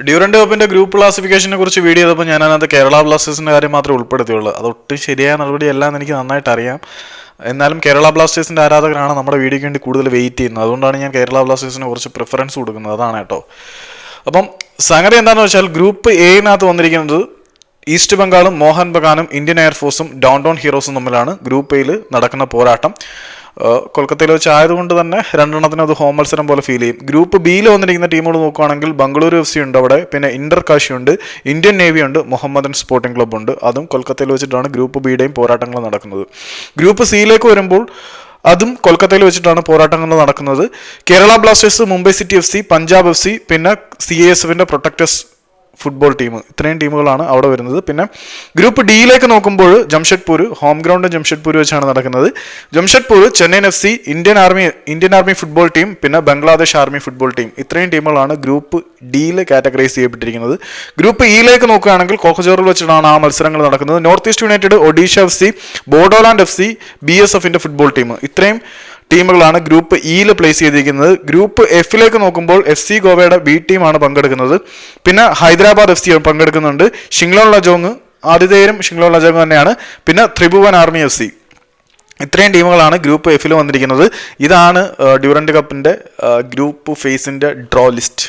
Durand കപ്പിന്റെ group ക്ലാസിഫിക്കേഷനെ കുറിച്ച് video ചെയ്തപ്പോൾ ഞാൻ അതിനകത്ത് കേരള ബ്ലാസ്റ്റേഴ്സിന്റെ കാര്യം മാത്രമേ ഉൾപ്പെടുത്തിയുള്ളൂ. അതൊട്ടും ശരിയായ നടപടിയല്ല എന്ന് എനിക്ക് നന്നായിട്ട് അറിയാം. എന്നാലും കേരള ബ്ലാസ്റ്റേഴ്സിന്റെ ആരാധകരാണ് നമ്മുടെ വീഡിയോയ്ക്ക് വേണ്ടി കൂടുതൽ വെയിറ്റ് ചെയ്യുന്നത്. അതുകൊണ്ടാണ് ഞാൻ കേരള ബ്ലാസ്റ്റേഴ്സിനെ കുറച്ച് പ്രിഫറൻസ് കൊടുക്കുന്നത്. അതാണ് കേട്ടോ. അപ്പം സംഗതി എന്താണെന്ന് വെച്ചാൽ ഗ്രൂപ്പ് എയിനകത്ത് വന്നിരിക്കുന്നത് ഈസ്റ്റ് ബംഗാളും മോഹൻ ബഗാനും ഇന്ത്യൻ എയർഫോഴ്സും ഡൗൺ ടൗൺ ഹീറോസും തമ്മിലാണ് ഗ്രൂപ്പ് എയിൽ നടക്കുന്ന പോരാട്ടം. കൊൽക്കത്തയിൽ വെച്ച് ആയതുകൊണ്ട് തന്നെ രണ്ടെണ്ണത്തിന് അത് ഹോം മത്സരം പോലെ ഫീൽ ചെയ്യും. ഗ്രൂപ്പ് ബിയിൽ വന്നിരിക്കുന്ന ടീമുകൾ നോക്കുകയാണെങ്കിൽ ബംഗളൂരു എഫ് സി ഉണ്ട് അവിടെ പിന്നെ ഇന്റർ കാശി ഉണ്ട് ഇന്ത്യൻ നേവി ഉണ്ട് മുഹമ്മദൻ സ്പോർട്ടിംഗ് ക്ലബ് ഉണ്ട്. അതും കൊൽക്കത്തയിൽ വെച്ചിട്ടാണ് ഗ്രൂപ്പ് ബിയുടെയും പോരാട്ടങ്ങൾ നടക്കുന്നത്. ഗ്രൂപ്പ് സിയിലേക്ക് വരുമ്പോൾ അതും കൊൽക്കത്തയിൽ വെച്ചിട്ടാണ് പോരാട്ടങ്ങൾ നടക്കുന്നത്. Kerala Blasters Mumbai City F C Punjab F C പിന്നെ സി എ എസ് എഫിന്റെ പ്രൊട്ടക്ടേഴ്സ് ഫുട്ബോൾ ടീം ഇത്രയും ടീമുകളാണ് അവിടെ വരുന്നത്. പിന്നെ ഗ്രൂപ്പ് ഡിയിലേക്ക് നോക്കുമ്പോൾ ജംഷഡ്പൂർ ഹോം ഗ്രൗണ്ട് ജംഷഡ്പൂർ വെച്ചാണ് നടക്കുന്നത്. Jamshedpur Chennaiyin F C Indian army Indian army football team പിന്നെ ബംഗ്ലാദേശ് ആർമി ഫുട്ബോൾ ടീം ഇത്രയും ടീമുകളാണ് ഗ്രൂപ്പ് ഡിയിൽ കാറ്റഗറൈസ് ചെയ്യപ്പെട്ടിരിക്കുന്നത്. ഗ്രൂപ്പ് ഇയിലേക്ക് നോക്കുകയാണെങ്കിൽ കോഹജോറിൽ വെച്ചിട്ടാണ് ആ മത്സരങ്ങൾ നടക്കുന്നത്. North east united Odisha F C Bodoland F C B S എഫിന്റെ ഫുട്ബോൾ ടീം ഇത്രയും ടീമുകളാണ് ഗ്രൂപ്പ് ഇയിൽ പ്ലേസ് ചെയ്തിരിക്കുന്നത്. ഗ്രൂപ്പ് എഫിലേക്ക് നോക്കുമ്പോൾ എഫ് സി ഗോവയുടെ ബി ടീമാണ് പങ്കെടുക്കുന്നത്. പിന്നെ ഹൈദരാബാദ് എഫ് സി പങ്കെടുക്കുന്നുണ്ട്. ഷിംഗ്ലോൺ ലജോങ് ആതിഥേയരും ഷിംഗ്ലോൺ ലജോങ് തന്നെയാണ്. പിന്നെ ത്രിഭുവൻ ആർമി എഫ് സി ഇത്രയും ടീമുകളാണ് ഗ്രൂപ്പ് എഫിൽ വന്നിരിക്കുന്നത്. ഇതാണ് ഡ്യൂറന്റ് കപ്പിന്റെ ഗ്രൂപ്പ് ഫേസിന്റെ ഡ്രോ ലിസ്റ്റ്